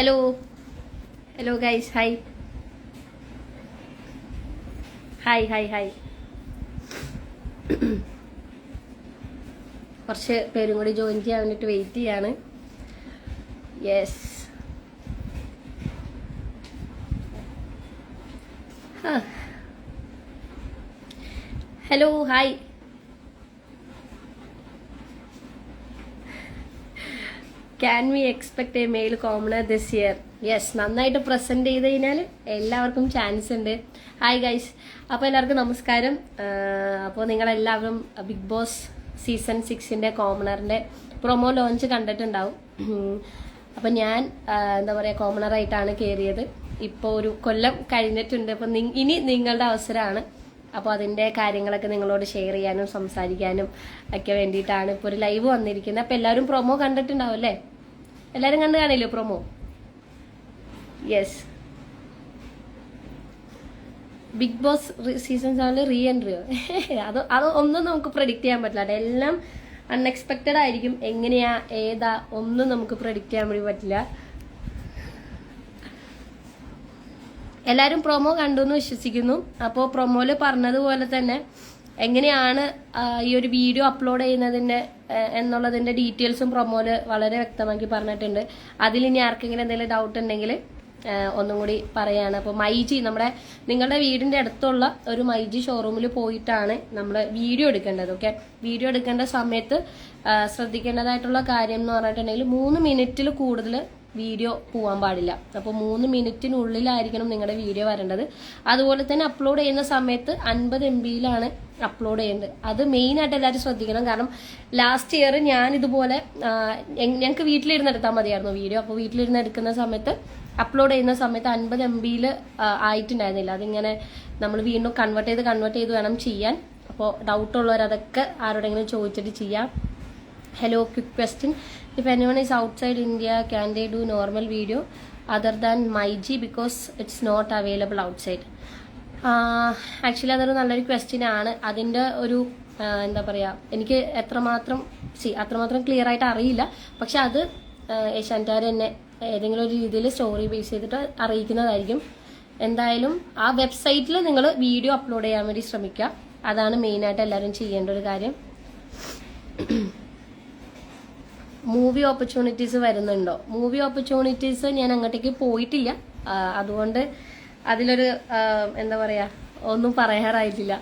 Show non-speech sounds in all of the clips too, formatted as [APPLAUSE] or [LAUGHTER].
Hello hello guys hi hi hi hi കുറച്ച് പേരും കൂടി ജോയിൻ ചെയ്യാൻ വേണ്ടിയിട്ട് വെയിറ്റ് ചെയ്യാണ്. Yes hello hi can we expect a male commoner this year yes നന്നായിട്ട് പ്രസന്റ് ചെയ്ത് കഴിഞ്ഞാൽ എല്ലാവർക്കും ചാൻസ് ഉണ്ട്. ഹായ് ഗൈസ് അപ്പോൾ എല്ലാവർക്കും നമസ്കാരം. അപ്പോൾ നിങ്ങളെല്ലാവരും ബിഗ് ബോസ് സീസൺ സിക്സിന്റെ കോമണറിന്റെ പ്രൊമോ ലോഞ്ച് കണ്ടിട്ടുണ്ടാവും. അപ്പം ഞാൻ എന്താ പറയുക കോമണറായിട്ടാണ് കയറിയത് ഇപ്പോൾ ഒരു കൊല്ലം കഴിഞ്ഞിട്ടുണ്ട്. അപ്പം ഇനി നിങ്ങളുടെ അവസരമാണ്. അപ്പോൾ അതിന്റെ കാര്യങ്ങളൊക്കെ നിങ്ങളോട് ഷെയർ ചെയ്യാനും സംസാരിക്കാനും ഒക്കെ വേണ്ടിയിട്ടാണ് ഇപ്പോൾ ഒരു ലൈവ് വന്നിരിക്കുന്നത്. അപ്പോൾ എല്ലാവരും പ്രൊമോ കണ്ടിട്ടുണ്ടാവും അല്ലേ? എല്ലാവരും കണ്ടു കാണില്ലേ promo yes Bigg Boss season സെവനിൽ റീ എൻട്രിയോ അത് അത് ഒന്നും നമുക്ക് പ്രഡിക്റ്റ് ചെയ്യാൻ പറ്റില്ല. എല്ലാം അൺഎക്സ്പെക്റ്റഡ് ആയിരിക്കും. എങ്ങനെയാ ഏതാ ഒന്നും നമുക്ക് പ്രഡിക്റ്റ് ചെയ്യാൻ വേണ്ടി പറ്റില്ല. എല്ലാവരും പ്രൊമോ കണ്ടു എന്ന് വിശ്വസിക്കുന്നു അപ്പോൾ പ്രൊമോയിൽ പറഞ്ഞതുപോലെ തന്നെ എങ്ങനെയാണ് ഈ ഒരു വീഡിയോ അപ്ലോഡ് ചെയ്യുന്നതിന്റെ എന്നുള്ളതിന്റെ ഡീറ്റെയിൽസും പ്രൊമോൽ വളരെ വ്യക്തമാക്കി പറഞ്ഞിട്ടുണ്ട്. അതിൽ ഇനി ആർക്കെങ്കിലും എന്തെങ്കിലും ഡൗട്ട് ഉണ്ടെങ്കിൽ ഒന്നും കൂടി പറയാണ്. അപ്പോൾ മൈജി നമ്മുടെ നിങ്ങളുടെ വീടിന്റെ അടുത്തുള്ള ഒരു മൈജി ഷോറൂമിൽ പോയിട്ടാണ് നമ്മൾ വീഡിയോ എടുക്കേണ്ടത് ഓക്കെ വീഡിയോ എടുക്കേണ്ട സമയത്ത് ശ്രദ്ധിക്കേണ്ടതായിട്ടുള്ള കാര്യം എന്ന് പറഞ്ഞിട്ടുണ്ടെങ്കിൽ മൂന്ന് മിനിറ്റിൽ കൂടുതൽ വീഡിയോ പോകാൻ പാടില്ല. അപ്പോൾ മൂന്ന് മിനിറ്റിനുള്ളിലായിരിക്കണം നിങ്ങളുടെ വീഡിയോ വരേണ്ടത്. അതുപോലെ തന്നെ അപ്ലോഡ് ചെയ്യുന്ന സമയത്ത് അൻപത് എം ബിയിലാണ് അപ്ലോഡ് ചെയ്യേണ്ടത് അത് മെയിനായിട്ട് എല്ലാവരും ശ്രദ്ധിക്കണം. കാരണം ലാസ്റ്റ് ഇയർ ഞാൻ ഇതുപോലെ ഞങ്ങൾക്ക് വീട്ടിലിരുന്ന് എടുത്താൽ മതിയായിരുന്നു വീഡിയോ. അപ്പോൾ വീട്ടിലിരുന്ന് എടുക്കുന്ന സമയത്ത് അപ്ലോഡ് ചെയ്യുന്ന സമയത്ത് അൻപത് എം ബിയിൽ ആയിട്ടുണ്ടായിരുന്നില്ല. അതിങ്ങനെ നമ്മൾ വീണ്ടും കൺവേർട്ട് ചെയ്ത് കൺവേർട്ട് ചെയ്ത് വേണം ചെയ്യാൻ. അപ്പോൾ ഡൗട്ട് ഉള്ളവർ അതൊക്കെ ആരോടെങ്കിലും ചോദിച്ചിട്ട് ചെയ്യാം. Hello, question if anyone is outside India can they do normal video other than My G because it's not available outside actually അതൊരു നല്ലൊരു ക്വസ്റ്റ്യൻ ആണ്. അതിന്റെ ഒരു എന്താ പറയുക എനിക്ക് എത്രമാത്രം സി അത്രമാത്രം ക്ലിയർ ആയിട്ട് അറിയില്ല. പക്ഷെ അത് ഏഷ്യാന്റാർ എന്നെ ഏതെങ്കിലും ഒരു രീതിയിൽ സ്റ്റോറി ബേസ് ചെയ്തിട്ട് അറിയിക്കുന്നതായിരിക്കും. എന്തായാലും ആ വെബ്സൈറ്റിൽ നിങ്ങൾ വീഡിയോ അപ്ലോഡ് ചെയ്യാൻ വേണ്ടി ശ്രമിക്കുക. അതാണ് മെയിനായിട്ട് എല്ലാവരും ചെയ്യേണ്ട ഒരു കാര്യം. മൂവി ഓപ്പർച്യൂണിറ്റീസ് വരുന്നുണ്ടോ? മൂവി ഓപ്പർച്യൂണിറ്റീസ് ഞാൻ അങ്ങോട്ടേക്ക് പോയിട്ടില്ല. അതുകൊണ്ട് അതിലൊരു എന്താ പറയാ ഒന്നും പറയാറായിട്ടില്ല.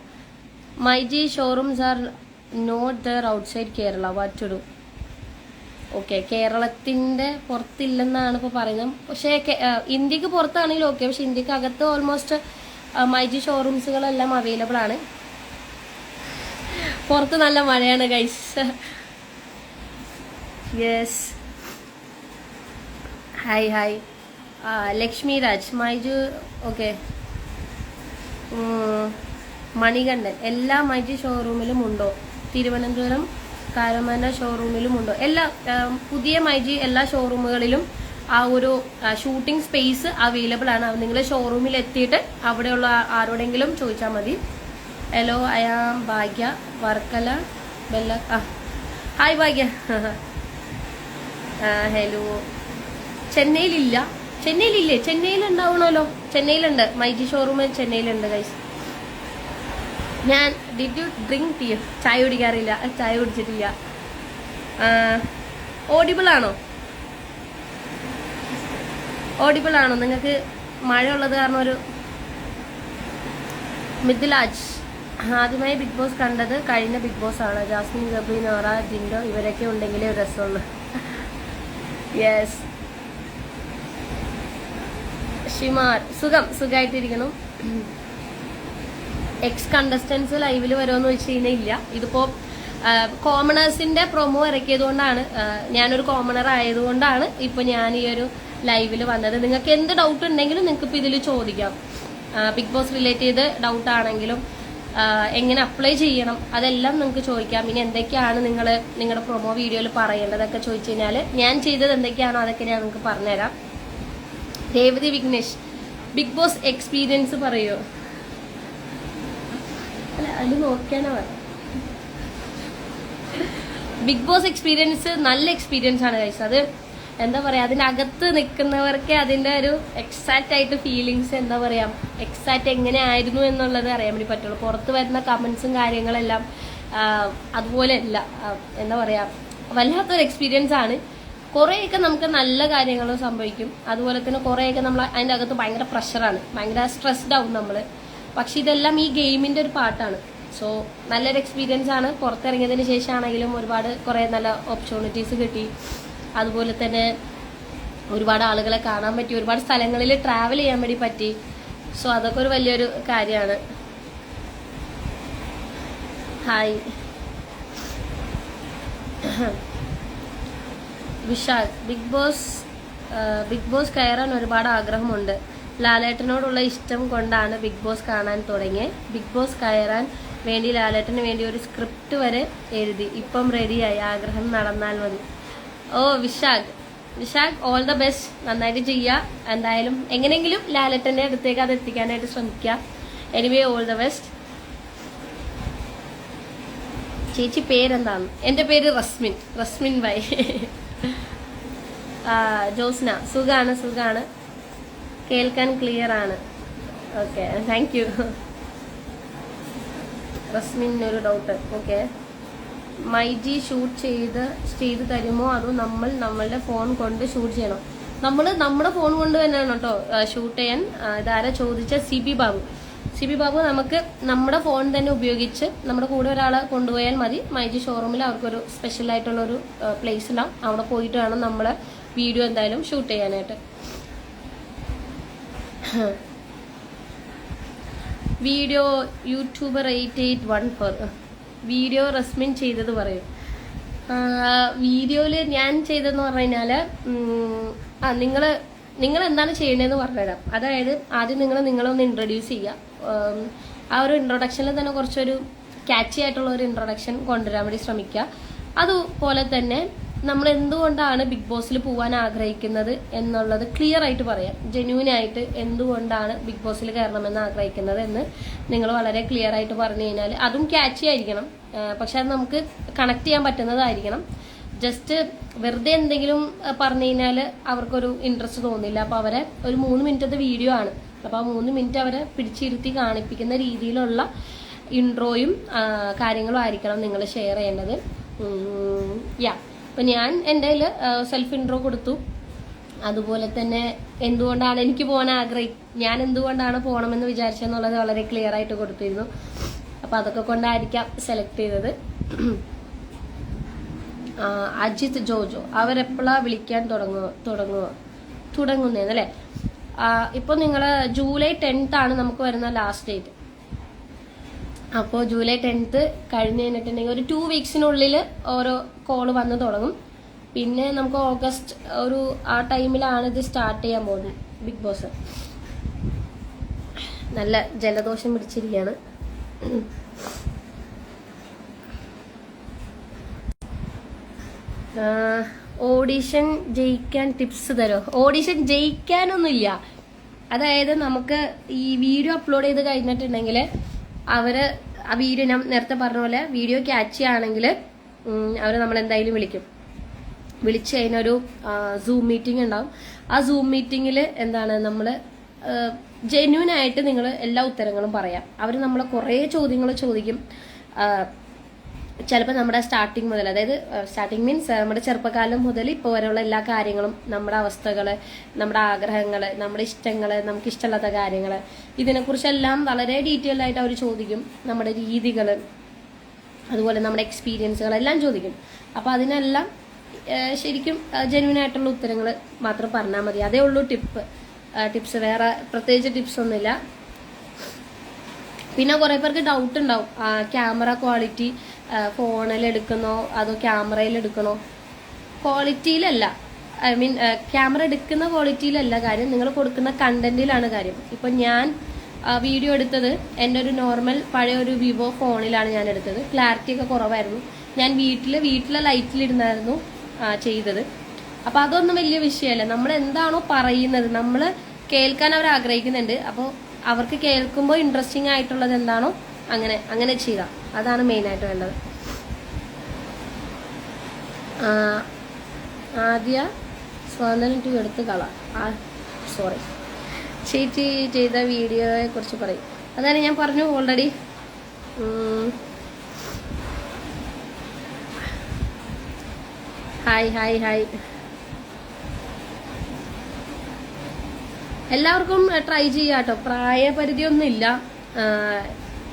My G showrooms are not there outside Kerala what to do okay കേരളത്തിന്റെ പുറത്തില്ലെന്നാണ് ഇപ്പോൾ പറയുന്നത്. പക്ഷേ ഇന്ത്യയ്ക്ക് പുറത്താണെങ്കിൽ ഓക്കെ പക്ഷെ ഇന്ത്യയ്ക്ക് അകത്ത് ഓൾമോസ്റ്റ് മൈ ജി ഷോറൂംസുകളെല്ലാം അവൈലബിൾ ആണ്. പുറത്ത് നല്ല മഴയാണ് guys yes hi hi Lakshmi Raj Maiju okay Manikandan എല്ലാ മൈജി ഷോറൂമിലും ഉണ്ടോ? തിരുവനന്തപുരം കാരമന ഷോറൂമിലും ഉണ്ടോ? എല്ലാ ആ, പുതിയ മൈജി എല്ലാ ഷോറൂമുകളിലും ആ ഒരു ഷൂട്ടിംഗ് സ്പേസ് അവൈലബിൾ ആണ്. നിങ്ങൾ ഷോറൂമിൽ എത്തിയിട്ട് അവിടെയുള്ള ആരോടെങ്കിലും ചോദിച്ചാൽ മതി. Hello I am Bhagya Varkala Bella ആ. ഹായ് ഭാഗ്യ [LAUGHS] ഹലോ. ചെന്നൈയിലില്ല. ചെന്നൈയിലില്ലേ? ചെന്നൈയിൽ ഉണ്ടാവണമല്ലോ ചെന്നൈയിലുണ്ട്. മൈജി ഷോറൂമിൽ ചെന്നൈയിലുണ്ട് ഗൈസ് ഞാൻ ഡിഡ് യു ഡ്രിങ്ക് ടീ ചായ കുടിക്കാറില്ല. ചായ കുടിച്ചിട്ടില്ല. ഓഡിബിൾ ആണോ? ഓഡിബിൾ ആണോ? നിങ്ങൾക്ക് മഴ ഉള്ളത് കാരണം ഒരു മിഥിലാജ്. ആദ്യമായി ബിഗ് ബോസ് കണ്ടത് കഴിഞ്ഞ ബിഗ് ബോസ് ആണ്. ജാസ്മിൻ ഗബ്രി നോറ ജിൻഡോ ഇവരൊക്കെ ഉണ്ടെങ്കിലേ ഒരു രസമുള്ളൂ. യെസ് ഷിമാർ സുഖം സുഖമായിട്ടിരിക്കണം എക്സ് കണ്ടസ്റ്റൻസ് ലൈവിൽ വരുമെന്ന് വെച്ച് കഴിഞ്ഞാൽ ഇല്ല. ഇതിപ്പോ കോമണേഴ്സിന്റെ പ്രൊമോ ഇറക്കിയതുകൊണ്ടാണ് കൊണ്ടാണ് ഞാനൊരു കോമണർ ആയതുകൊണ്ടാണ് ഇപ്പൊ ഞാൻ ഈ ഒരു ലൈവിൽ വന്നത്. നിങ്ങൾക്ക് എന്ത് ഡൗട്ട് ഉണ്ടെങ്കിലും നിങ്ങൾക്ക് ഇപ്പൊ ഇതിൽ ചോദിക്കാം. ബിഗ് ബോസ് റിലേറ്റ് ചെയ്ത് ഡൗട്ട് ആണെങ്കിലും എങ്ങനെ അപ്ലൈ ചെയ്യണം അതെല്ലാം നിങ്ങൾക്ക് ചോദിക്കാം. പിന്നെ എന്തൊക്കെയാണ് നിങ്ങൾ നിങ്ങളുടെ പ്രൊമോ വീഡിയോയിൽ പറയേണ്ടതൊക്കെ ചോദിച്ചു കഴിഞ്ഞാൽ ഞാൻ ചെയ്തത് എന്തൊക്കെയാണോ അതൊക്കെ ഞാൻ നിങ്ങൾക്ക് പറഞ്ഞുതരാം. Revathi Vignesh Bigg Boss experience പറയോ? അല്ല അത് നോക്കിയാണോ ബിഗ് ബോസ് എക്സ്പീരിയൻസ് നല്ല എക്സ്പീരിയൻസ് ആണ് കഴിച്ചത് അത് എന്താ പറയാ അതിനകത്ത് നിൽക്കുന്നവർക്ക് അതിന്റെ ഒരു എക്സാക്റ്റ് ആയിട്ട് ഫീലിങ്സ് എന്താ പറയാ എക്സാക്റ്റ് എങ്ങനെയായിരുന്നു എന്നുള്ളത് അറിയാൻ വേണ്ടി പറ്റുള്ളൂ. പുറത്ത് വരുന്ന കമന്റ്സും കാര്യങ്ങളെല്ലാം അതുപോലെ അല്ല എന്താ പറയാ വല്ലാത്തൊരു എക്സ്പീരിയൻസ് ആണ്. കുറേയൊക്കെ നമുക്ക് നല്ല കാര്യങ്ങൾ സംഭവിക്കും. അതുപോലെ തന്നെ കുറേയൊക്കെ നമ്മൾ അതിന്റെ അകത്ത് ഭയങ്കര പ്രഷറാണ് ഭയങ്കര സ്ട്രെസ്ഡ് ആവും നമ്മൾ പക്ഷെ ഇതെല്ലാം ഈ ഗെയിമിന്റെ ഒരു പാട്ടാണ്. സോ നല്ലൊരു എക്സ്പീരിയൻസ് ആണ്. പുറത്തിറങ്ങിയതിന് ശേഷമാണെങ്കിലും ഒരുപാട് കുറേ നല്ല ഓപ്പർച്യൂണിറ്റീസ് കിട്ടി. അതുപോലെ തന്നെ ഒരുപാട് ആളുകളെ കാണാൻ പറ്റി. ഒരുപാട് സ്ഥലങ്ങളിൽ ട്രാവൽ ചെയ്യാൻ വേണ്ടി പറ്റി. സോ അതൊക്കെ ഒരു വലിയൊരു കാര്യമാണ്. Hi Vishal Bigg Boss Bigg Boss കയറാൻ ഒരുപാട് ആഗ്രഹമുണ്ട്. ലാലേട്ടനോടുള്ള ഇഷ്ടം കൊണ്ടാണ് ബിഗ് ബോസ് കാണാൻ തുടങ്ങിയത് ബിഗ് ബോസ് കയറാൻ വേണ്ടി ലാലേട്ടന് വേണ്ടി ഒരു സ്ക്രിപ്റ്റ് വരെ എഴുതി. ഇപ്പം റെഡിയായി ആഗ്രഹം നടന്നാൽ മതി. ഓ Vishakh. Vishakh all the best നന്നായിട്ട് ചെയ്യുക എന്തായാലും എങ്ങനെയെങ്കിലും ലാലേട്ടന്റെ അടുത്തേക്ക് അത് എത്തിക്കാനായിട്ട് ശ്രമിക്കുക എനിവേ ഓൾ ദ ബെസ്റ്റ് ചേച്ചി പേരെന്താണ്? എന്റെ പേര് റസ്മിൻ. റസ്മിൻ ബൈ. ജോസ്ന. സുഖാണ് സുഖാണ്. കേൾക്കാൻ ക്ലിയർ ആണ്. ഓക്കെ താങ്ക് യു റസ്മിൻ ഒരു ഡൗട്ട് ഓക്കെ മൈജി ഷൂട്ട് ചെയ്ത് ചെയ്ത് തരുമോ? അതോ നമ്മൾ നമ്മളുടെ ഫോൺ കൊണ്ട് ഷൂട്ട് ചെയ്യണോ? നമ്മൾ നമ്മുടെ ഫോൺ കൊണ്ട് തന്നെയാണ് കേട്ടോ ഷൂട്ട് ചെയ്യാൻ. ഇതാരെ ചോദിച്ച? C B Babu. C B Babu നമുക്ക് നമ്മുടെ ഫോൺ തന്നെ ഉപയോഗിച്ച് നമ്മുടെ കൂടെ ഒരാളെ കൊണ്ടുപോയാൽ മതി. മൈജി ഷോറൂമിൽ അവർക്കൊരു സ്പെഷ്യൽ ആയിട്ടുള്ള ഒരു പ്ലേസ് ഉണ്ടാവും അവിടെ പോയിട്ട് വേണം നമ്മളെ വീഡിയോ എന്തായാലും ഷൂട്ട് ചെയ്യാനായിട്ട്. Video YouTuber eight eight one four video Resmin ചെയ്തത് പറയും. വീഡിയോയിൽ ഞാൻ ചെയ്തതെന്ന് പറഞ്ഞു കഴിഞ്ഞാൽ നിങ്ങൾ നിങ്ങൾ എന്താണ് ചെയ്യേണ്ടതെന്ന് പറഞ്ഞുതരാം. അതായത് ആദ്യം നിങ്ങൾ നിങ്ങളൊന്ന് ഇൻട്രൊഡ്യൂസ് ചെയ്യുക. ആ ഒരു ഇൻട്രൊഡക്ഷനിൽ തന്നെ കുറച്ചൊരു ക്യാച്ചി ആയിട്ടുള്ള ഒരു ഇൻട്രൊഡക്ഷൻ കൊണ്ടുവരാൻ വേണ്ടി ശ്രമിക്കുക. അതുപോലെ തന്നെ നമ്മൾ എന്തുകൊണ്ടാണ് ബിഗ് ബോസിൽ പോകാൻ ആഗ്രഹിക്കുന്നത് എന്നുള്ളത് ക്ലിയർ ആയിട്ട് പറയാം. ജെന്യൂൻ ആയിട്ട് എന്തുകൊണ്ടാണ് ബിഗ് ബോസിൽ കയറണമെന്ന് ആഗ്രഹിക്കുന്നത് എന്ന് നിങ്ങൾ വളരെ ക്ലിയർ ആയിട്ട് പറഞ്ഞു കഴിഞ്ഞാൽ അതും ക്യാച്ചി ആയിരിക്കണം. പക്ഷെ അത് നമുക്ക് കണക്ട് ചെയ്യാൻ പറ്റുന്നതായിരിക്കണം. ജസ്റ്റ് വെറുതെ എന്തെങ്കിലും പറഞ്ഞു കഴിഞ്ഞാൽ അവർക്കൊരു ഇൻട്രസ്റ്റ് തോന്നില്ല. അപ്പോൾ അവരെ ഒരു മൂന്ന് മിനിറ്റത്തെ വീഡിയോ ആണ്. അപ്പോൾ ആ മൂന്ന് മിനിറ്റ് അവരെ പിടിച്ചിരുത്തി കാണിപ്പിക്കുന്ന രീതിയിലുള്ള ഇൻട്രോയും കാര്യങ്ങളും ആയിരിക്കണം നിങ്ങൾ ഷെയർ ചെയ്യേണ്ടത്. യാ അപ്പം ഞാൻ എന്റെ സെൽഫ് ഇൻട്രോ കൊടുത്തു. അതുപോലെ തന്നെ എന്തുകൊണ്ടാണ് എനിക്ക് പോകാൻ ആഗ്രഹി ഞാൻ എന്തുകൊണ്ടാണ് പോകണമെന്ന് വിചാരിച്ചെന്നുള്ളത് വളരെ ക്ലിയർ ആയിട്ട് കൊടുത്തിരുന്നു. അപ്പം അതൊക്കെ കൊണ്ടായിരിക്കാം സെലക്ട് ചെയ്തത്. അജിത് ജോജോ അവരെപ്പോഴാ വിളിക്കാൻ തുടങ്ങുക തുടങ്ങുക തുടങ്ങുന്നേന്നല്ലേ ഇപ്പോൾ നിങ്ങൾ ജൂലൈ ടെൻത്ത് ആണ് നമുക്ക് വരുന്ന ലാസ്റ്റ് ഡേറ്റ് അപ്പോൾ ജൂലൈ ടെൻത്ത് കഴിഞ്ഞ് കഴിഞ്ഞിട്ടുണ്ടെങ്കിൽ ഒരു ടു വീക്സിനുള്ളിൽ ഓരോ കോൾ വന്ന് തുടങ്ങും. പിന്നെ നമുക്ക് ഓഗസ്റ്റ് ഒരു ആ ടൈമിലാണ് ഇത് സ്റ്റാർട്ട് ചെയ്യാൻ പോകുന്നത് ബിഗ് ബോസ് നല്ല ജലദോഷം പിടിച്ചിരിക്കുകയാണ്. ഓഡിഷൻ ജയിക്കാൻ ടിപ്സ് തരോ? ഓഡിഷൻ ജയിക്കാനൊന്നുമില്ല. അതായത് നമുക്ക് ഈ വീഡിയോ അപ്ലോഡ് ചെയ്ത് കഴിഞ്ഞിട്ടുണ്ടെങ്കിൽ അവർ ആ വീഡിയോ ഞാൻ നേരത്തെ പറഞ്ഞ പോലെ വീഡിയോ ക്യാച്ച് ചെയ്യുകയാണെങ്കിൽ അവർ നമ്മൾ എന്തായാലും വിളിക്കും. വിളിച്ച് കഴിഞ്ഞൊരു സൂം മീറ്റിംഗ് ഉണ്ടാവും. ആ സൂം മീറ്റിങ്ങിൽ എന്താണ് നമ്മൾ ജെന്യൂൻ ആയിട്ട് നിങ്ങൾ എല്ലാ ഉത്തരങ്ങളും പറയാം. അവർ നമ്മളെ കുറേ ചോദ്യങ്ങൾ ചോദിക്കും. ചിലപ്പോൾ നമ്മുടെ സ്റ്റാർട്ടിങ് മുതൽ അതായത് സ്റ്റാർട്ടിങ് മീൻസ് നമ്മുടെ ചെറുപ്പകാലം മുതൽ ഇപ്പോൾ വരെയുള്ള എല്ലാ കാര്യങ്ങളും നമ്മുടെ അവസ്ഥകൾ നമ്മുടെ ആഗ്രഹങ്ങൾ നമ്മുടെ ഇഷ്ടങ്ങൾ നമുക്ക് ഇഷ്ടമില്ലാത്ത കാര്യങ്ങൾ ഇതിനെക്കുറിച്ചെല്ലാം വളരെ ഡീറ്റെയിൽ ആയിട്ട് അവർ ചോദിക്കും നമ്മുടെ രീതികൾ അതുപോലെ നമ്മുടെ എക്സ്പീരിയൻസുകളെല്ലാം ചോദിക്കും. അപ്പോൾ അതിനെല്ലാം ശരിക്കും ജെന്യൂൻ ആയിട്ടുള്ള ഉത്തരങ്ങൾ മാത്രം പറഞ്ഞാൽ മതി. അതേ ഉള്ളൂ ടിപ്പ് ടിപ്സ് വേറെ പ്രത്യേകിച്ച് ടിപ്സ് ഒന്നുമില്ല. പിന്നെ കുറെ പേർക്ക് ഡൗട്ട് ഉണ്ടാവും. ക്യാമറ ക്വാളിറ്റി ഫോണിൽ എടുക്കണോ അതോ ക്യാമറയിൽ എടുക്കണോ ക്വാളിറ്റിയിലല്ല. ഐ മീൻ ക്യാമറ എടുക്കുന്ന ക്വാളിറ്റിയിലല്ല കാര്യം. നിങ്ങൾ കൊടുക്കുന്ന കണ്ടന്റിലാണ് കാര്യം. ഇപ്പൊ ഞാൻ വീഡിയോ എടുത്തത് എന്റെ ഒരു നോർമൽ പഴയ ഒരു വിവോ ഫോണിലാണ് ഞാൻ എടുത്തത്. ക്ലാരിറ്റി ഒക്കെ കുറവായിരുന്നു. ഞാൻ വീട്ടിൽ വീട്ടിലെ ലൈറ്റിലിരുന്നായിരുന്നു ചെയ്തത്. അപ്പോൾ അതൊന്നും വലിയ വിഷയമല്ല. നമ്മൾ എന്താണോ പറയുന്നത് നമ്മൾ കേൾക്കാൻ അവർ ആഗ്രഹിക്കുന്നുണ്ട്. അപ്പോൾ അവർക്ക് കേൾക്കുമ്പോൾ ഇൻട്രസ്റ്റിംഗ് ആയിട്ടുള്ളത് എന്താണോ അങ്ങനെ അങ്ങനെ ചെയ്യുക അതാണ് മെയിൻ ആയിട്ട് വേണ്ടത്. ആദ്യ സ്വാതന്ത്ര്യം ടു എടുത്ത് കള ആ സോറി ചേച്ചി ചെയ്ത വീഡിയോയെ കുറിച്ച് പറയും. അതാണ് ഞാൻ പറഞ്ഞു ഓൾറെഡി ഹായ് ഹായ് ഹായ് എല്ലാവർക്കും ട്രൈ ചെയ്യാട്ടോ. പ്രായപരിധിയൊന്നുമില്ല.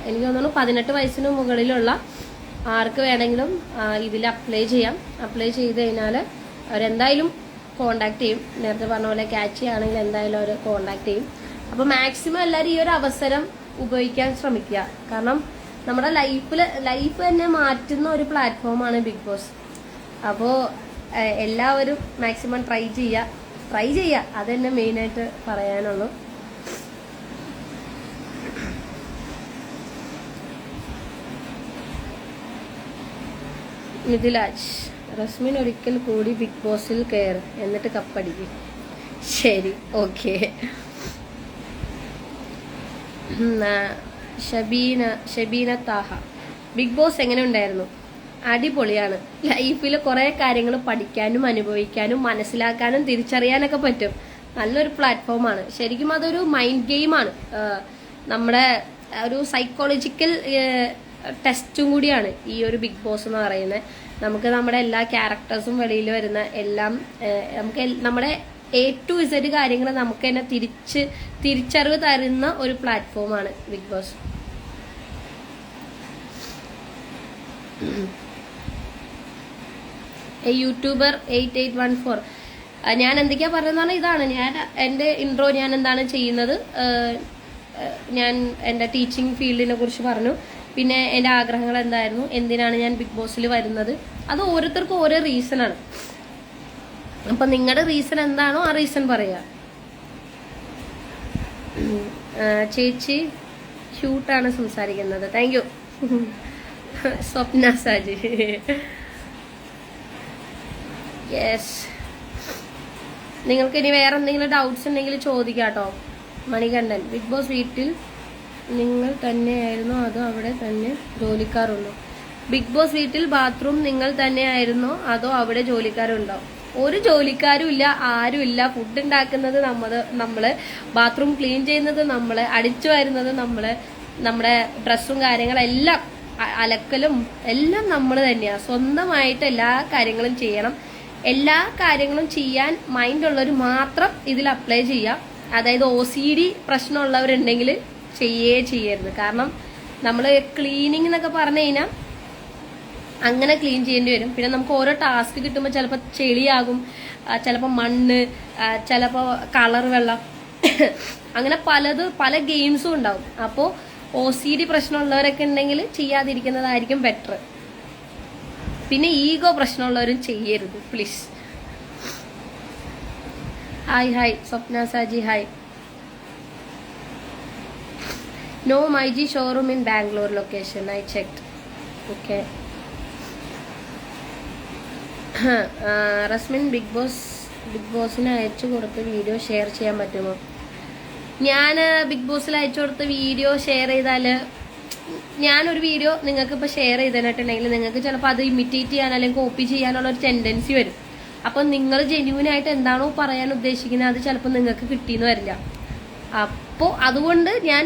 എനിക്ക് തോന്നുന്നു പതിനെട്ട് വയസ്സിന് മുകളിലുള്ള ആർക്ക് വേണമെങ്കിലും ഇതിൽ അപ്ലൈ ചെയ്യാം. അപ്ലൈ ചെയ്ത് കഴിഞ്ഞാൽ അവരെന്തായാലും കോണ്ടാക്ട് ചെയ്യും. നേരത്തെ പറഞ്ഞ പോലെ ക്യാച്ച് ആണെങ്കിൽ എന്തായാലും അവർ കോണ്ടാക്ട് ചെയ്യും. അപ്പോൾ മാക്സിമം എല്ലാവരും ഈ ഒരു അവസരം ഉപയോഗിക്കാൻ ശ്രമിക്കുക. കാരണം നമ്മുടെ ലൈഫിൽ ലൈഫ് തന്നെ മാറ്റുന്ന ഒരു പ്ലാറ്റ്ഫോമാണ് ബിഗ് ബോസ് അപ്പോൾ എല്ലാവരും മാക്സിമം ട്രൈ ചെയ്യുക. ട്രൈ ചെയ്യുക. അതന്നെ തന്നെ മെയിനായിട്ട് പറയാനുള്ളൂ. മിഥിലാജ് റസ്മിൻ ഒരിക്കൽ കൂടി ബിഗ് ബോസിൽ കയർ എന്നിട്ട് കപ്പടിക്കും. ശരി okay. Shabeena Shabeena Thaha. Bigg Boss എങ്ങനെ ഉണ്ടായിരുന്നു? അടിപൊളിയാണ്. ലൈഫിൽ കുറേ കാര്യങ്ങൾ പഠിക്കാനും അനുഭവിക്കാനും മനസ്സിലാക്കാനും തിരിച്ചറിയാനൊക്കെ പറ്റും. നല്ലൊരു പ്ലാറ്റ്ഫോമാണ്. ശരിക്കും അതൊരു മൈൻഡ് ഗെയിമാണ്. നമ്മുടെ ഒരു സൈക്കോളജിക്കൽ ടെസ്റ്റും കൂടിയാണ് ഈ ഒരു ബിഗ് ബോസ് എന്ന് പറയുന്നത്. നമുക്ക് നമ്മുടെ എല്ലാ ക്യാരക്ടേഴ്സും വെളിയിൽ വരുന്ന എല്ലാം നമുക്ക് നമ്മുടെ എ ടു ഇസഡ് കാര്യങ്ങൾ നമുക്ക് തന്നെ തിരിച്ച് തിരിച്ചറിവ് തരുന്ന ഒരു പ്ലാറ്റ്ഫോമാണ് Bigg Boss. YouTuber eight eight one four. ഞാൻ എന്തൊക്കെയാ പറയുന്നത് പറഞ്ഞാൽ ഇതാണ്. ഞാൻ എന്റെ ഇൻട്രോ ഞാൻ എന്താണ് ചെയ്യുന്നത്? ഞാൻ എന്റെ ടീച്ചിങ് ഫീൽഡിനെ കുറിച്ച് പറഞ്ഞു. പിന്നെ എന്റെ ആഗ്രഹങ്ങൾ എന്തായിരുന്നു? എന്തിനാണ് ഞാൻ ബിഗ് ബോസിൽ വരുന്നത്? അത് ഓരോരുത്തർക്കും ഓരോ റീസണാണ് അപ്പം നിങ്ങളുടെ റീസൺ എന്താണോ ആ റീസൺ പറയുക ചേച്ചി ക്യൂട്ടാണ് സംസാരിക്കുന്നത്. Thank you [LAUGHS] Swapna Saji. Yes നിങ്ങൾക്ക് ഇനി വേറെ എന്തെങ്കിലും ഡൗട്ട്സ് ഉണ്ടെങ്കിൽ ചോദിക്കാം കേട്ടോ മണികണ്ഠൻ ബിഗ് ബോസ് വീട്ടിൽ നിങ്ങൾ തന്നെയായിരുന്നോ അതോ അവിടെ തന്നെ ജോലിക്കാറുണ്ടോ ബിഗ് ബോസ് വീട്ടിൽ ബാത്റൂം നിങ്ങൾ തന്നെയായിരുന്നോ അതോ അവിടെ ജോലിക്കാരുണ്ടോ? ഒരു ജോലിക്കാരും ഇല്ല ആരും ഇല്ല. ഫുഡ് ഉണ്ടാക്കുന്നത് നമ്മൾ നമ്മൾ ബാത്റൂം ക്ലീൻ ചെയ്യുന്നത് നമ്മൾ അടിച്ചു വരുന്നത് നമ്മൾ നമ്മുടെ ഡ്രസ്സും കാര്യങ്ങളെല്ലാം അലക്കലും എല്ലാം നമ്മൾ തന്നെയാണ് സ്വന്തമായിട്ട് എല്ലാ കാര്യങ്ങളും ചെയ്യണം. എല്ലാ കാര്യങ്ങളും ചെയ്യാൻ മൈൻഡ് ഉള്ളവർ മാത്രം ഇതിൽ അപ്ലൈ ചെയ്യാം. അതായത് ഒ സി ഡി പ്രശ്നമുള്ളവരുണ്ടെങ്കിൽ ചെയ്യേ ചെയ്യരുത്. കാരണം നമ്മൾ ക്ലീനിങ് എന്നൊക്കെ പറഞ്ഞു കഴിഞ്ഞാൽ അങ്ങനെ ക്ലീൻ ചെയ്യേണ്ടി വരും. പിന്നെ നമുക്ക് ഓരോ ടാസ്ക് കിട്ടുമ്പോൾ ചിലപ്പോൾ ചെളിയാകും ചിലപ്പോൾ മണ്ണ് ചിലപ്പോൾ കളർ വെള്ളം. അങ്ങനെ പലത് പല ഗെയിംസും ഉണ്ടാവും. അപ്പോൾ ഒ സി ഡി പ്രശ്നമുള്ളവരൊക്കെ ഉണ്ടെങ്കിൽ ചെയ്യാതിരിക്കുന്നതായിരിക്കും ബെറ്റർ പിന്നെ ഈഗോ പ്രശ്നമുള്ളവരും ചെയ്യരുത് please hi hi Swapna Saji hi no My G showroom in Bangalore location I checked okay Resmin Bigg Boss Bigg ബോസിന് അയച്ചു കൊടുത്ത വീഡിയോ ഷെയർ ചെയ്യാൻ പറ്റുമോ? ഞാൻ ബിഗ് ബോസിൽ അയച്ചു കൊടുത്ത വീഡിയോ ഷെയർ ചെയ്താൽ ഞാനൊരു വീഡിയോ നിങ്ങൾക്ക് ഇപ്പോൾ ഷെയർ ചെയ്തിട്ടുണ്ടെങ്കിൽ നിങ്ങൾക്ക് ചിലപ്പോൾ അത് ഇമിറ്റേറ്റ് ചെയ്യാൻ അല്ലെങ്കിൽ കോപ്പി ചെയ്യാനുള്ള ഒരു ടെൻഡൻസി വരും. അപ്പം നിങ്ങൾ ജെന്യൂൻ ആയിട്ട് എന്താണോ പറയാൻ ഉദ്ദേശിക്കുന്നത് അത് ചിലപ്പോൾ നിങ്ങൾക്ക് കിട്ടിയെന്ന് വരില്ല. അപ്പോൾ അതുകൊണ്ട് ഞാൻ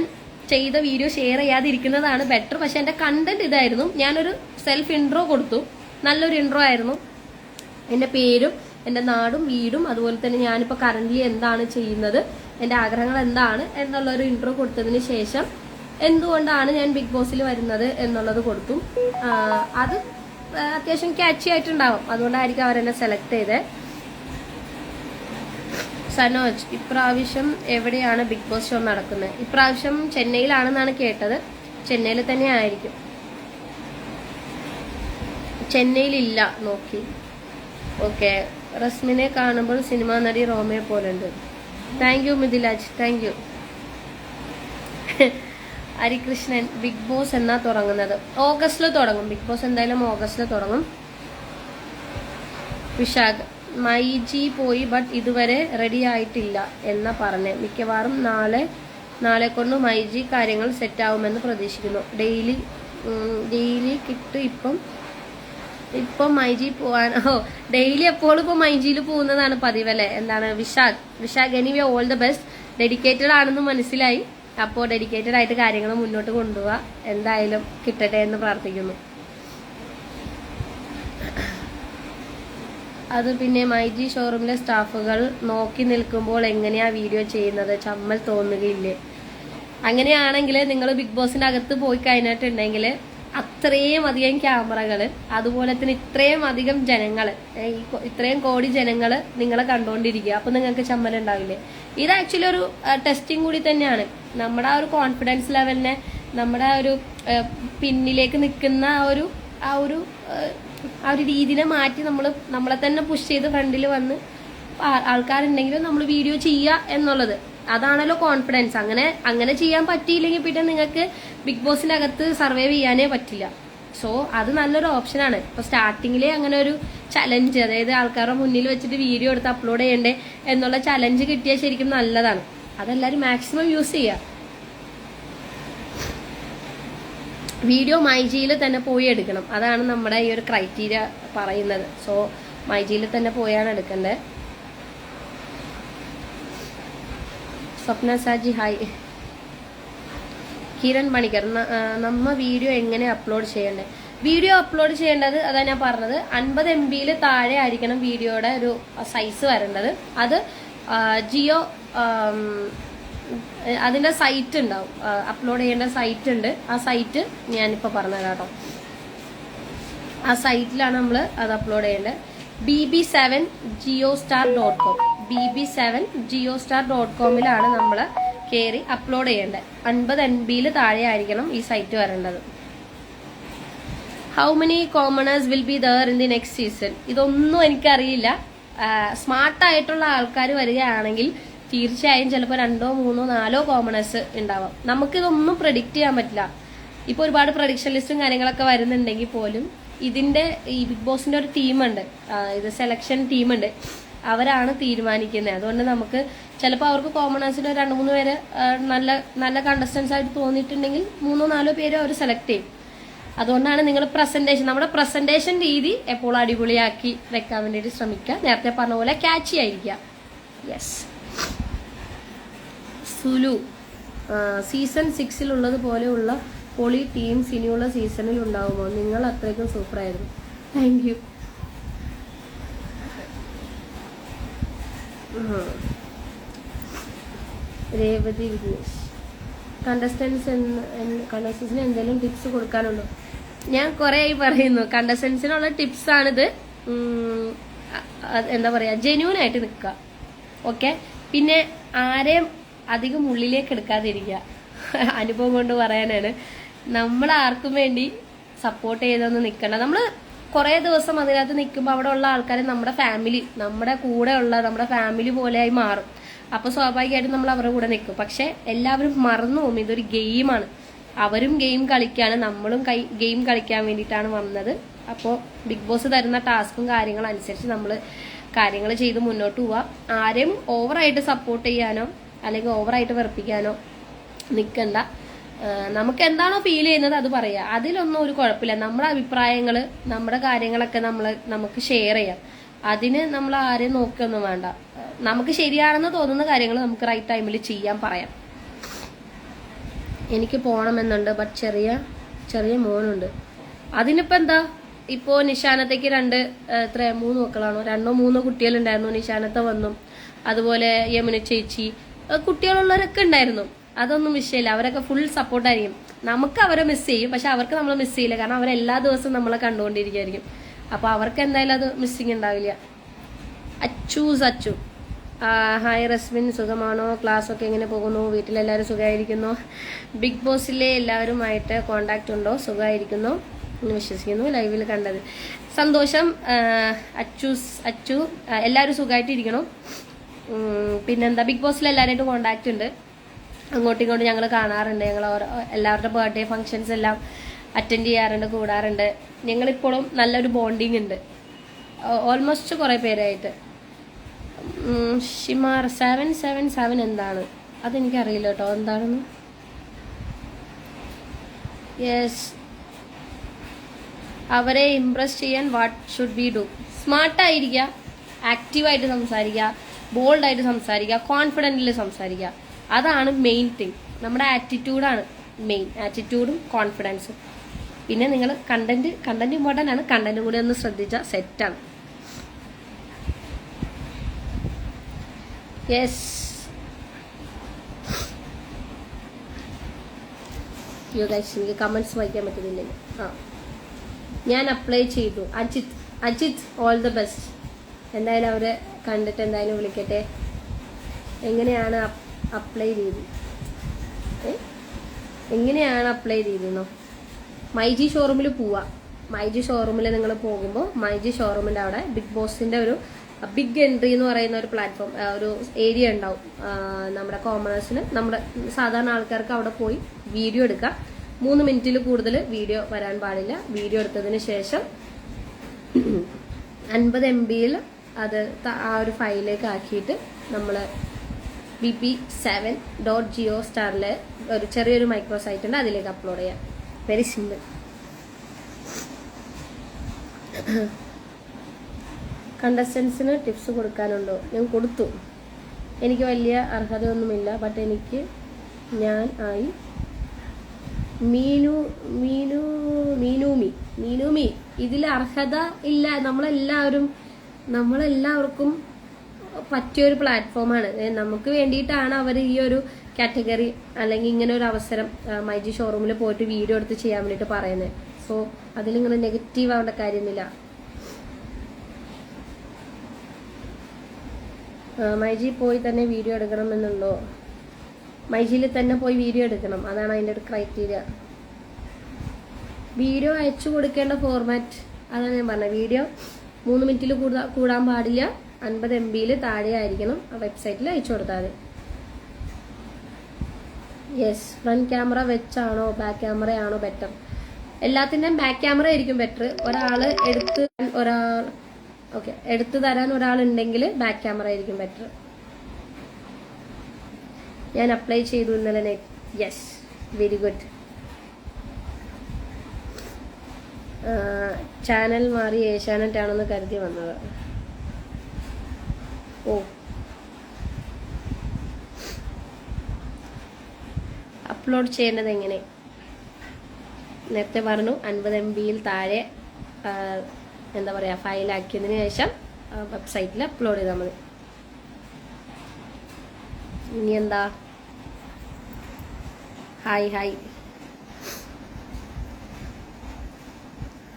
ചെയ്ത വീഡിയോ ഷെയർ ചെയ്യാതിരിക്കുന്നതാണ് ബെറ്റർ പക്ഷെ എന്റെ കണ്ടന്റ് ഇതായിരുന്നു. ഞാനൊരു സെൽഫ് ഇൻട്രോ കൊടുത്തു. നല്ലൊരു ഇൻട്രോ ആയിരുന്നു. എന്റെ പേരും എന്റെ നാടും വീടും അതുപോലെ തന്നെ ഞാനിപ്പോൾ കറന്റ്ലി എന്താണ് ചെയ്യുന്നത് എന്റെ ആഗ്രഹങ്ങൾ എന്താണ് എന്നുള്ളൊരു ഇൻട്രോ കൊടുത്തതിന് ശേഷം എന്തുകൊണ്ടാണ് ഞാൻ ബിഗ് ബോസിൽ വരുന്നത് എന്നുള്ളത് കൊടുത്തു. അത് അത്യാവശ്യം ക്യാച്ചി ആയിട്ടുണ്ടാവും. അതുകൊണ്ടായിരിക്കും അവരെന്നെ സെലക്ട് ചെയ്തത് സനോജ് ഇപ്രാവശ്യം എവിടെയാണ് ബിഗ് ബോസ് ഷോ നടക്കുന്നത്? ഇപ്രാവശ്യം ചെന്നൈയിലാണെന്നാണ് കേട്ടത്. ചെന്നൈയിൽ തന്നെ ആയിരിക്കും. ചെന്നൈയിലില്ല നോക്കി. ഓക്കെ. റസ്മിനെ കാണുമ്പോൾ സിനിമാ നടി റോമയെ പോലുണ്ട്. Thank you Mithilaj. Thank you [LAUGHS] Harikrishnan Bigg Boss എന്നാ തുടങ്ങുന്നത്? ഓഗസ്റ്റിൽ തുടങ്ങും. ബിഗ് ബോസ് എന്തായാലും ഓഗസ്റ്റിൽ തുടങ്ങും. വിശാഖ്. മൈജി പോയി ബട്ട് ഇതുവരെ റെഡി ആയിട്ടില്ല എന്ന പറഞ്ഞ്. മിക്കവാറും നാളെ നാളെ കൊണ്ട് മൈജി കാര്യങ്ങൾ സെറ്റ് ആവുമെന്ന് പ്രതീക്ഷിക്കുന്നു. ഡെയിലി ഡെയിലി കിട്ട് ഇപ്പം ഇപ്പം മൈജി പോവാൻ ഓ ഡെയിലി എപ്പോഴും ഇപ്പൊ മൈജിയിൽ പോകുന്നതാണ് പതിവ് അല്ലേ എന്താണ് Vishakh Vishakh anyway all the best dedicated ആണെന്ന് മനസ്സിലായി. അപ്പോൾ ഡെഡിക്കേറ്റഡ് ആയിട്ട് കാര്യങ്ങൾ മുന്നോട്ട് കൊണ്ടുപോവാ. എന്തായാലും കിട്ടട്ടെ എന്ന് പ്രാർത്ഥിക്കുന്നു. അത് പിന്നെ മൈജി ഷോറൂമിലെ സ്റ്റാഫുകൾ നോക്കി നിൽക്കുമ്പോൾ എങ്ങനെയാ വീഡിയോ ചെയ്യുന്നത് ചമ്മൽ തോന്നുകയില്ലേ. അങ്ങനെയാണെങ്കിൽ നിങ്ങൾ ബിഗ് ബോസിന്റെ അകത്ത് പോയി കഴിഞ്ഞിട്ടുണ്ടെങ്കിൽ അത്രയും അധികം ക്യാമറകൾ അതുപോലെ തന്നെ ഇത്രയും അധികം ജനങ്ങൾ ഇത്രയും കോടി ജനങ്ങൾ നിങ്ങളെ കണ്ടുകൊണ്ടിരിക്കുക. അപ്പൊ നിങ്ങൾക്ക് ചമ്മൽ ഉണ്ടാവില്ലേ? ഇത് ആക്ച്വലി ഒരു ടെസ്റ്റിംഗ് കൂടി തന്നെയാണ്. നമ്മുടെ ആ ഒരു കോൺഫിഡൻസ് ലെവലിനെ നമ്മുടെ ആ ഒരു പിന്നിലേക്ക് നിൽക്കുന്ന ആ ഒരു ആ ഒരു ആ, ഒരു രീതിയിലെ മാറ്റി നമ്മൾ നമ്മളെ തന്നെ പുഷ് ചെയ്ത് ഫ്രണ്ടിൽ വന്ന് ആൾക്കാരുണ്ടെങ്കിലും നമ്മൾ വീഡിയോ ചെയ്യുക എന്നുള്ളത്. അതാണല്ലോ കോൺഫിഡൻസ് അങ്ങനെ അങ്ങനെ ചെയ്യാൻ പറ്റിയില്ലെങ്കിൽ പിന്നെ നിങ്ങൾക്ക് ബിഗ് ബോസിന്റെ അകത്ത് സർവൈവ് ചെയ്യാനേ പറ്റില്ല. സോ അത് നല്ലൊരു ഓപ്ഷനാണ് ഇപ്പൊ സ്റ്റാർട്ടിങ്ങിലെ അങ്ങനെ ഒരു ചലഞ്ച് അതായത് ആൾക്കാരുടെ മുന്നിൽ വെച്ചിട്ട് വീഡിയോ എടുത്ത് അപ്ലോഡ് ചെയ്യണ്ടേ എന്നുള്ള ചലഞ്ച് കിട്ടിയാൽ ശരിക്കും നല്ലതാണ്. അതെല്ലാരും മാക്സിമം യൂസ് ചെയ്യുക. വീഡിയോ മൈജിയിൽ തന്നെ പോയി എടുക്കണം. അതാണ് നമ്മുടെ ഈ ഒരു ക്രൈറ്റീരിയ പറയുന്നത്. സോ മൈജിയിൽ തന്നെ പോയാണ് എടുക്കേണ്ടത് സ്വപ്ന സാജി ഹായ് കിരൺ മണിക്കർ നമ്മ വീഡിയോ എങ്ങനെ അപ്ലോഡ് ചെയ്യണ്ടേ? വീഡിയോ അപ്ലോഡ് ചെയ്യേണ്ടത് അതാ ഞാൻ പറഞ്ഞത് അൻപത് എം ബിയിൽ താഴെ ആയിരിക്കണം വീഡിയോയുടെ ഒരു സൈസ് വരേണ്ടത്. അത് ജിയോ അതിന്റെ സൈറ്റ് ഉണ്ടാവും. അപ്ലോഡ് ചെയ്യേണ്ട സൈറ്റ് ഉണ്ട്. ആ സൈറ്റ് ഞാനിപ്പോൾ പറഞ്ഞുതരാം കേട്ടോ ആ സൈറ്റിലാണ് നമ്മൾ അത് അപ്ലോഡ് ചെയ്യേണ്ടത്. B B seven Jio Star dot com B B seven Jio Star dot കോമിലാണ് നമ്മൾ കയറി അപ്ലോഡ് ചെയ്യേണ്ടത്. അൻപത് എൻ ബിയിൽ താഴെ ആയിരിക്കണം ഈ സൈറ്റ് വരേണ്ടത്. How many commoners will be there in the next season ഇതൊന്നും എനിക്കറിയില്ല. സ്മാർട്ടായിട്ടുള്ള ആൾക്കാർ വരികയാണെങ്കിൽ തീർച്ചയായും ചിലപ്പോൾ രണ്ടോ മൂന്നോ നാലോ കോമണേഴ്സ് ഉണ്ടാവാം. നമുക്കിതൊന്നും പ്രഡിക്റ്റ് ചെയ്യാൻ പറ്റില്ല. ഇപ്പോൾ ഒരുപാട് പ്രഡിക്ഷൻ ലിസ്റ്റും കാര്യങ്ങളൊക്കെ വരുന്നുണ്ടെങ്കിൽ പോലും ഇതിന്റെ ഈ ബിഗ് ബോസിന്റെ ഒരു ടീമുണ്ട് ഇത് സെലക്ഷൻ ടീമുണ്ട് അവരാണ് തീരുമാനിക്കുന്നത്. അതുകൊണ്ട് നമുക്ക് ചിലപ്പോൾ അവർക്ക് കോമണേഴ്സിന് രണ്ട് മൂന്ന് പേര് നല്ല നല്ല കണ്ടസ്റ്റൻസ് ആയിട്ട് തോന്നിയിട്ടുണ്ടെങ്കിൽ മൂന്നോ നാലോ പേര് അവർ സെലക്ട് ചെയ്യും. അതുകൊണ്ടാണ് നിങ്ങൾ പ്രസന്റേഷൻ നമ്മുടെ പ്രസന്റേഷൻ രീതി എപ്പോഴും അടിപൊളിയാക്കി വെക്കാൻ വേണ്ടിയിട്ട് ശ്രമിക്കുക. നേരത്തെ പറഞ്ഞ പോലെ ക്യാച്ചി ആയിരിക്കുക. യെസ് സുലു സീസൺ സിക്സിൽ ഉള്ളതുപോലെയുള്ള പൊളി ടീംസ് ഇനിയുള്ള സീസണിൽ ഉണ്ടാവുമോ? നിങ്ങൾ അത്രയ്ക്കും സൂപ്പറായിരുന്നു. Thank you Revathi Vignesh. Contestants കണ്ടസ്റ്റൻസിന് എന്തെങ്കിലും ടിപ്സ് കൊടുക്കാനുണ്ടോ? ഞാൻ കുറേ ആയി പറയുന്നു. കണ്ടസ്റ്റൻസിനുള്ള ടിപ്സ് ആണിത്. എന്താ പറയാ? ജെന്യൂൻ ആയിട്ട് നിൽക്കുക. ഓക്കെ പിന്നെ ആരെയും അധികം ഉള്ളിലേക്ക് എടുക്കാതിരിക്കുക. അനുഭവം കൊണ്ട് പറയാനാണ്. നമ്മൾ ആർക്കും വേണ്ടി സപ്പോർട്ട് ചെയ്തൊന്ന് നിൽക്കണം നമ്മൾ കുറേ ദിവസം അതിനകത്ത് നിൽക്കുമ്പോൾ അവിടെ ഉള്ള ആൾക്കാർ നമ്മുടെ ഫാമിലി നമ്മുടെ കൂടെ ഉള്ള നമ്മുടെ ഫാമിലി പോലെയായി മാറും. അപ്പോൾ സ്വാഭാവികമായിട്ടും നമ്മൾ അവരുടെ കൂടെ നിൽക്കും. പക്ഷെ എല്ലാവരും മറന്നു പോകും. ഇതൊരു ഗെയിമാണ്. അവരും ഗെയിം കളിക്കാണ്. നമ്മളും കൈ ഗെയിം കളിക്കാൻ വേണ്ടിയിട്ടാണ് വന്നത്. അപ്പോൾ ബിഗ് ബോസ് തരുന്ന ടാസ്കും കാര്യങ്ങളും അനുസരിച്ച് നമ്മൾ കാര്യങ്ങൾ ചെയ്ത് മുന്നോട്ട് പോവാം. ആരെയും ഓവറായിട്ട് സപ്പോർട്ട് ചെയ്യാനോ അല്ലെങ്കിൽ ഓവറായിട്ട് വെറുപ്പിക്കാനോ നിൽക്കണ്ട നമുക്ക് എന്താണോ ഫീൽ ചെയ്യുന്നത് അത് പറയാം. അതിലൊന്നും ഒരു കുഴപ്പമില്ല. നമ്മുടെ അഭിപ്രായങ്ങൾ നമ്മുടെ കാര്യങ്ങളൊക്കെ നമ്മൾ നമുക്ക് ഷെയർ ചെയ്യാം. അതിന് നമ്മൾ ആരെയും നോക്കുകയൊന്നും വേണ്ട. നമുക്ക് ശരിയാണെന്ന് തോന്നുന്ന കാര്യങ്ങൾ നമുക്ക് റൈറ്റ് ടൈമിൽ ചെയ്യാൻ പറയാം. എനിക്ക് പോകണമെന്നുണ്ട് ബട്ട് ചെറിയ ചെറിയ മോനുണ്ട്. അതിനിപ്പോ എന്താ? ഇപ്പോ നിശാനത്തേക്ക് രണ്ട് എത്ര മൂന്ന് മക്കളാണോ? രണ്ടോ മൂന്നോ കുട്ടികളുണ്ടായിരുന്നു. നിശാനത്തെ വന്നു. അതുപോലെ യമുന ചേച്ചി കുട്ടികളുള്ളവരൊക്കെ ഉണ്ടായിരുന്നു. അതൊന്നും വിഷയമില്ല. അവരൊക്കെ ഫുൾ സപ്പോർട്ടായിരിക്കും നമുക്ക് അവരെ മിസ് ചെയ്യും. പക്ഷെ അവർക്ക് നമ്മൾ മിസ് ചെയ്യില്ല. കാരണം അവരെല്ലാ ദിവസവും നമ്മളെ കണ്ടുകൊണ്ടിരിക്കുകയായിരിക്കും അപ്പൊ അവർക്ക് എന്തായാലും അത് മിസ്സിങ് ഉണ്ടാവില്ല. അച്ചു ആ, ഹായ് റസ്മിൻ. സുഖമാണോ? ക്ലാസ് ഒക്കെ എങ്ങനെ പോകുന്നു? വീട്ടിലെല്ലാവരും സുഖമായിരിക്കുന്നു? ബിഗ് ബോസിലെ എല്ലാവരുമായിട്ട് കോണ്ടാക്റ്റ് ഉണ്ടോ? സുഖമായിരിക്കുന്നു. എന്ന് വിശ്വസിക്കുന്നു. ലൈവിൽ കണ്ടത്. സന്തോഷം. അച്ചു അച്ചു. എല്ലാവരും സുഖമായിട്ടിരിക്കണം. പിന്നെന്താ? ബിഗ് ബോസിൽ എല്ലാവരുമായിട്ട് കോണ്ടാക്ട് ഉണ്ട്. അങ്ങോട്ടും ഇങ്ങോട്ടും ഞങ്ങൾ കാണാറുണ്ട് ഞങ്ങൾ എല്ലാവരുടെ ബർത്ത്ഡേ ഫങ്ഷൻസ് എല്ലാം അറ്റൻഡ് ചെയ്യാറുണ്ട് കൂടാറുണ്ട്. ഞങ്ങളിപ്പോഴും നല്ലൊരു ബോണ്ടിങ് ഉണ്ട്. ഓൾമോസ്റ്റ് കുറേ പേരായിട്ട്. ഷിമാർ സെവൻ സെവൻ സെവൻ എന്താണ്? അതെനിക്കറിയില്ല കേട്ടോ എന്താണെന്ന്? യെസ് അവരെ ഇംപ്രസ് ചെയ്യാൻ വാട്ട് ഷുഡ് ബി ഡു സ്മാർട്ടായിരിക്കുക ആക്റ്റീവായിട്ട് സംസാരിക്കുക ബോൾഡായിട്ട് സംസാരിക്കുക കോൺഫിഡന്റിൽ സംസാരിക്കുക. അതാണ് മെയിൻ തിങ് നമ്മുടെ ആറ്റിറ്റ്യൂഡാണ് മെയിൻ ആറ്റിറ്റ്യൂഡും കോൺഫിഡൻസും പിന്നെ നിങ്ങൾ കണ്ടന്റ് കണ്ടന്റ് ഇമ്പോർട്ടന്റ് ആണ്. കണ്ടന്റ് കൂടി ഒന്ന് ശ്രദ്ധിച്ചാൽ സെറ്റാണ് യെസ് എനിക്ക് കമന്റ്സ് വായിക്കാൻ പറ്റുന്നില്ല? ആ. ഞാൻ അപ്ലൈ ചെയ്തു. Ajith Ajith all the best എന്തായാലും അവരെ കണ്ടിട്ട് എന്തായാലും വിളിക്കട്ടെ. എങ്ങനെയാണ് അപ്ലൈ ചെയ്ത് എങ്ങനെയാണ് അപ്ലൈ ചെയ്തെന്നോ മൈജി ഷോറൂമിൽ പോവാ. മൈജി ഷോറൂമിൽ നിങ്ങൾ പോകുമ്പോൾ മൈജി ഷോറൂമിന്റെ അവിടെ ബിഗ് ബോസിന്റെ ഒരു ബിഗ് എൻട്രി എന്ന് പറയുന്ന ഒരു പ്ലാറ്റ്ഫോം ഒരു ഏരിയ ഉണ്ടാവും. നമ്മുടെ കോമേഴ്സിന് നമ്മുടെ സാധാരണ ആൾക്കാർക്ക് അവിടെ പോയി വീഡിയോ എടുക്കാം. മൂന്ന് മിനിറ്റിൽ കൂടുതൽ വീഡിയോ വരാൻ പാടില്ല. വീഡിയോ എടുത്തതിന് ശേഷം അൻപത് എം ബിയിൽ അത് ആ ഒരു ഫയലിലേക്ക് ആക്കിയിട്ട് നമ്മൾ B P seven dot Jio സ്റ്റാറിൽ ഒരു ചെറിയൊരു മൈക്രോ സൈറ്റ് ഉണ്ട് അതിലേക്ക് അപ്ലോഡ് ചെയ്യാം. വെരി സിമ്പിൾ കണ്ടസ്റ്റൻസിന് ടിപ്സ് കൊടുക്കാനുണ്ടോ? ഞാൻ കൊടുത്തു. എനിക്ക് വലിയ അർഹതയൊന്നുമില്ല ബട്ട് എനിക്ക് ഞാൻ ആയി. മീനു മീനു മീനൂമി. മീനൂമി ഇതിൽ അർഹത ഇല്ല. നമ്മളെല്ലാവരും നമ്മളെല്ലാവർക്കും പറ്റിയ ഒരു പ്ലാറ്റ്ഫോമാണ് നമുക്ക് വേണ്ടിയിട്ടാണ് അവർ ഈ ഒരു കാറ്റഗറി അല്ലെങ്കിൽ ഇങ്ങനെ ഒരു അവസരം മൈജി ഷോറൂമിൽ പോയിട്ട് വീഡിയോ എടുത്ത് ചെയ്യാൻ വേണ്ടിയിട്ട് പറയുന്നത്. സോ അതിലിങ്ങനെ നെഗറ്റീവ് ആവേണ്ട കാര്യമൊന്നുമില്ല. മൈജി പോയി തന്നെ വീഡിയോ എടുക്കണമെന്നുണ്ടോ മൈജിയിൽ തന്നെ പോയി വീഡിയോ എടുക്കണം. അതാണ് അതിന്റെ ഒരു ക്രൈറ്റീരിയ വീഡിയോ അയച്ചു കൊടുക്കേണ്ട ഫോർമാറ്റ് അതാണ് ഞാൻ പറഞ്ഞത്. വീഡിയോ മൂന്ന് മിനിറ്റിൽ കൂടാ കൂടാൻ പാടില്ല. അൻപത് എം ബിയിൽ താഴെ ആയിരിക്കണം ആ വെബ്സൈറ്റിൽ അയച്ചു കൊടുത്താൽ യെസ് ഫ്രണ്ട് ക്യാമറ വെച്ചാണോ ബാക്ക് ക്യാമറ ആണോ ബെറ്റർ എല്ലാത്തിന്റെയും ബാക്ക് ക്യാമറ ആയിരിക്കും ബെറ്റർ ഒരാൾ എടുത്ത് ഒരാൾ ഓക്കെ എടുത്തു തരാൻ ഒരാളുണ്ടെങ്കിൽ ബാക്ക് ക്യാമറ ആയിരിക്കും ബെറ്റർ ഞാൻ അപ്ലൈ ചെയ്തു ഇന്നലെ യെസ് വെരി ഗുഡ് ചാനൽ മാറി ഏഷ്യാനെറ്റ് ആണെന്ന് കരുതി വന്നത്. ഓ. അപ്ലോഡ് ചെയ്യേണ്ടത് എങ്ങനെ? നേരത്തെ പറഞ്ഞു അൻപത് എം ബിയിൽ താഴെ എന്താ പറയുക ഫയലാക്കിയതിന് ശേഷം വെബ്സൈറ്റിൽ അപ്ലോഡ് ചെയ്താൽ മതി. ഇനി എന്താ? ഹായ് ഹായ്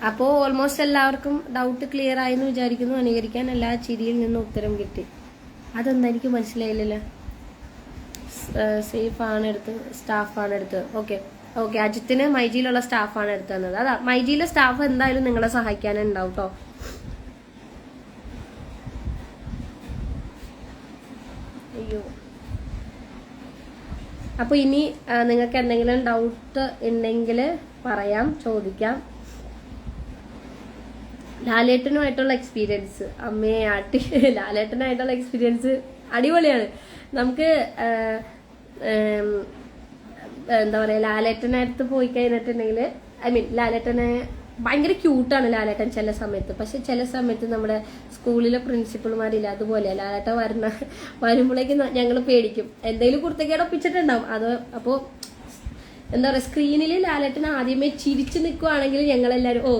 അപ്പോൾ ഓൾമോസ്റ്റ് എല്ലാവർക്കും ഡൗട്ട് ക്ലിയർ ആയെന്ന് വിചാരിക്കുന്നു. അനുകരിക്കാൻ എല്ലാ ചിരിയിൽ നിന്നും ഉത്തരം കിട്ടി. അതൊന്നും എനിക്ക് മനസ്സിലായില്ല സേഫ് ആണ് എടുത്ത് സ്റ്റാഫാണ് എടുത്തത് ഓക്കെ ഓക്കെ അജിത്തിന് മൈജിയിലുള്ള സ്റ്റാഫാണ് എടുത്തു തന്നത്. അതാ മൈജിയിലെ സ്റ്റാഫ് എന്തായാലും നിങ്ങളെ സഹായിക്കാനുണ്ടാവും കേട്ടോ അയ്യോ. അപ്പോൾ ഇനി നിങ്ങൾക്ക് എന്തെങ്കിലും ഡൗട്ട് ഉണ്ടെങ്കിൽ പറയാം ചോദിക്കാം. ലാലേട്ടനുമായിട്ടുള്ള എക്സ്പീരിയൻസ് അമ്മയെ ആട്ടി [LAUGHS] ലാലേട്ടനായിട്ടുള്ള എക്സ്പീരിയൻസ് അടിപൊളിയാണ്. നമുക്ക് എന്താ പറയാ ലാലേട്ടനടുത്ത് പോയി കഴിഞ്ഞിട്ടുണ്ടെങ്കിൽ ഐ മീൻ ലാലേട്ടനെ ഭയങ്കര ക്യൂട്ടാണ് ലാലേട്ടൻ ചില സമയത്ത്. പക്ഷെ ചില സമയത്ത് നമ്മുടെ സ്കൂളിലെ പ്രിൻസിപ്പൾമാരില്ല അതുപോലെ ലാലേട്ടൻ വരുന്ന വരുമ്പോഴേക്കും ഞങ്ങൾ പേടിക്കും. എന്തെങ്കിലും കുർത്തക്കേട് ഒപ്പിച്ചിട്ടുണ്ടാവും. അത് അപ്പോൾ എന്താ പറയുക സ്ക്രീനിൽ ലാലേട്ടൻ ആദ്യമേ ചിരിച്ചു നിൽക്കുവാണെങ്കിൽ ഞങ്ങളെല്ലാവരും ഓ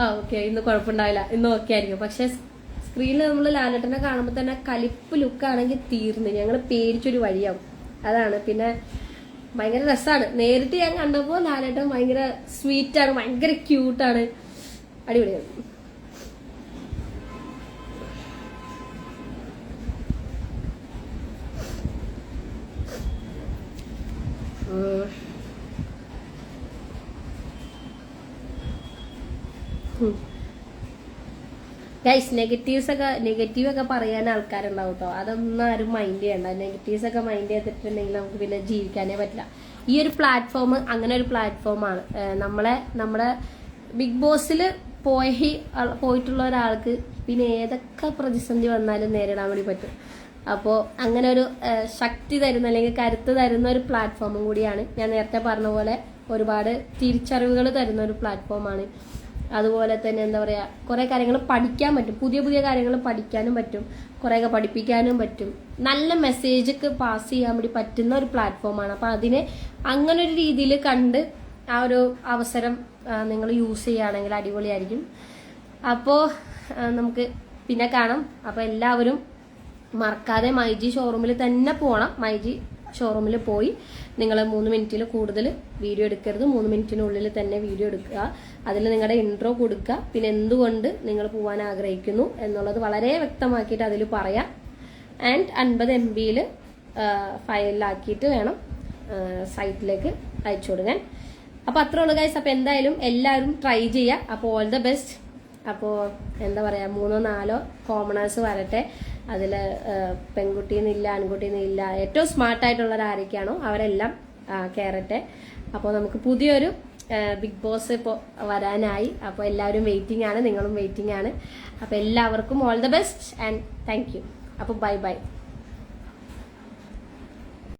ആ ഓക്കെ ഇന്ന് കുഴപ്പമുണ്ടാവില്ല. ഇന്ന് ഓക്കെ ആയിരിക്കും. പക്ഷെ സ്ക്രീനിൽ നമ്മൾ ലാലേട്ടനെ കാണുമ്പോൾ തന്നെ കലിപ്പ് ലുക്കാണെങ്കിൽ തീർന്നു. ഞങ്ങൾ പേടിച്ചൊരു വഴിയാവും. അതാണ്. പിന്നെ ഭയങ്കര രസമാണ് നേരിട്ട് ഞാൻ കണ്ടപ്പോൾ ലാലേട്ടൻ ഭയങ്കര സ്വീറ്റാണ് ഭയങ്കര ക്യൂട്ടാണ് അടിപൊളിയാണ്. ഉം. ഗൈസ് നെഗറ്റീവ്സ് ഒക്കെ നെഗറ്റീവ് ഒക്കെ പറയാൻ ആൾക്കാരുണ്ടാവും കേട്ടോ അതൊന്നും ആരും മൈൻഡ് ചെയ്യണ്ട. നെഗറ്റീവ്സ് ഒക്കെ മൈൻഡ് ചെയ്തിട്ടുണ്ടെങ്കിൽ നമുക്ക് പിന്നെ ജീവിക്കാനേ പറ്റില്ല. ഈ ഒരു പ്ലാറ്റ്ഫോം അങ്ങനെ ഒരു പ്ലാറ്റ്ഫോമാണ് നമ്മളെ നമ്മുടെ ബിഗ് ബോസിൽ പോയി പോയിട്ടുള്ള ഒരാൾക്ക് പിന്നെ ഏതൊക്കെ പ്രതിസന്ധി വന്നാലും നേരിടാൻ വേണ്ടി പറ്റും. അപ്പോൾ അങ്ങനെ ഒരു ശക്തി തരുന്ന അല്ലെങ്കിൽ കരുത്ത് തരുന്ന ഒരു പ്ലാറ്റ്ഫോമും കൂടിയാണ് ഞാൻ നേരത്തെ പറഞ്ഞ പോലെ ഒരുപാട് തിരിച്ചറിവുകൾ തരുന്ന ഒരു പ്ലാറ്റ്ഫോമാണ് അതുപോലെ തന്നെ എന്താ പറയുക കുറേ കാര്യങ്ങൾ പഠിക്കാൻ പറ്റും. പുതിയ പുതിയ കാര്യങ്ങൾ പഠിക്കാനും പറ്റും. കുറേയൊക്കെ പഠിപ്പിക്കാനും പറ്റും. നല്ല മെസ്സേജ് ഒക്കെ പാസ് ചെയ്യാൻ വേണ്ടി പറ്റുന്ന ഒരു പ്ലാറ്റ്ഫോമാണ് അപ്പം അതിനെ അങ്ങനെ ഒരു രീതിയിൽ കണ്ട് ആ ഒരു അവസരം നിങ്ങൾ യൂസ് ചെയ്യുകയാണെങ്കിൽ അടിപൊളിയായിരിക്കും. അപ്പോൾ നമുക്ക് പിന്നെ കാണാം. അപ്പോൾ എല്ലാവരും മറക്കാതെ മൈജി ഷോറൂമിൽ തന്നെ പോകണം മൈജി ഷോറൂമിൽ പോയി. നിങ്ങൾ മൂന്ന് മിനിറ്റിൽ കൂടുതൽ വീഡിയോ എടുക്കരുത്. മൂന്ന് മിനിറ്റിനുള്ളിൽ തന്നെ വീഡിയോ എടുക്കുക. അതിൽ നിങ്ങളുടെ ഇൻട്രോ കൊടുക്കുക. പിന്നെ എന്തുകൊണ്ട് നിങ്ങൾ പോകാൻ ആഗ്രഹിക്കുന്നു എന്നുള്ളത് വളരെ വ്യക്തമാക്കിയിട്ട് അതിൽ പറയാം. ആൻഡ് അൻപത് എം ബിയിൽ ഫയലിലാക്കിയിട്ട് വേണം സൈറ്റിലേക്ക് അയച്ചു കൊടുക്കാൻ. അപ്പോൾ അത്രേ ഉള്ളൂ ഗൈസ് അപ്പോൾ എന്തായാലും എല്ലാവരും ട്രൈ ചെയ്യുക. അപ്പോൾ ഓൾ ദ ബെസ്റ്റ് അപ്പോൾ എന്താ പറയുക മൂന്നോ നാലോ കോമണേഴ്സ് വരട്ടെ. അതിൽ പെൺകുട്ടിയെന്നില്ല ആൺകുട്ടിയെന്നില്ല ഏറ്റവും സ്മാർട്ടായിട്ടുള്ളവർ ആരൊക്കെയാണോ അവരെല്ലാം കയറട്ടെ അപ്പോൾ നമുക്ക് പുതിയൊരു ബിഗ് ബോസ് ഇപ്പോൾ വരാനായി. അപ്പോൾ എല്ലാവരും വെയിറ്റിംഗ് ആണ് നിങ്ങളും വെയിറ്റിംഗ് ആണ് അപ്പോൾ എല്ലാവർക്കും all the best and thank you. അപ്പോൾ ബൈ ബൈ.